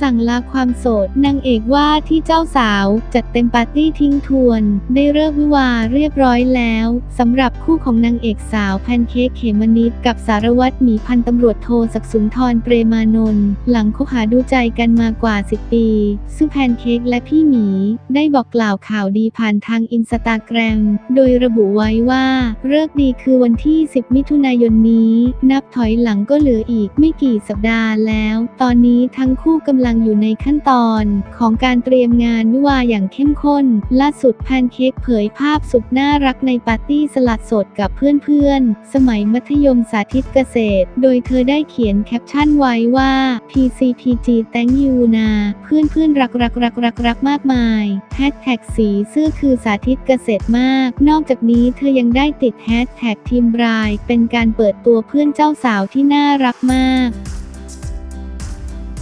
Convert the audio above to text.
สั่งลาความโสดนางเอกว่าที่เจ้าสาว จัดเต็มปาร์ตี้ทิ้งทวน ได้เลิกวิวาเรียบร้อยแล้วสำหรับคู่ของนางเอกสาวแพนเค้กเขมนิดกับสารวัตรหมีพันตำรวจโทศักดิ์สุนทรเปรมานนท์หลังคบหาดูใจกันมากว่า 10 ปี ซึ่งแพนเค้กและพี่หมี ได้บอกกล่าวข่าวดีผ่านทางอินสตาแกรมโดยระบุไว้ว่าเลิกดีคือวันที่ 10 มิถุนายนนี้ นับถอยหลังก็เหลืออีกไม่กี่สัปดาห์แล้ว ตอนนี้ทั้งคู่กำลังอยู่ในขั้นตอนของการเตรียมงานวิวาอย่างเข้มข้น ล่าสุดแพนเค้กเผยภาพสุดน่ารักในปาร์ตี้สลัดสดกับเพื่อนๆ สมัยมัธยมสาธิตเกษตร โดยเธอได้เขียนแคปชั่นไว้ว่า PCPG thank you นะเพื่อนๆ รักรักรักรักรักมากมายแฮชแท็กสีเสื้อคือสาธิตเกษตรมาก นอกจากนี้เธอยังได้ติดแฮชแท็กทีมราย เป็นการเปิดตัวเพื่อนเจ้าสาวที่น่ารักมาก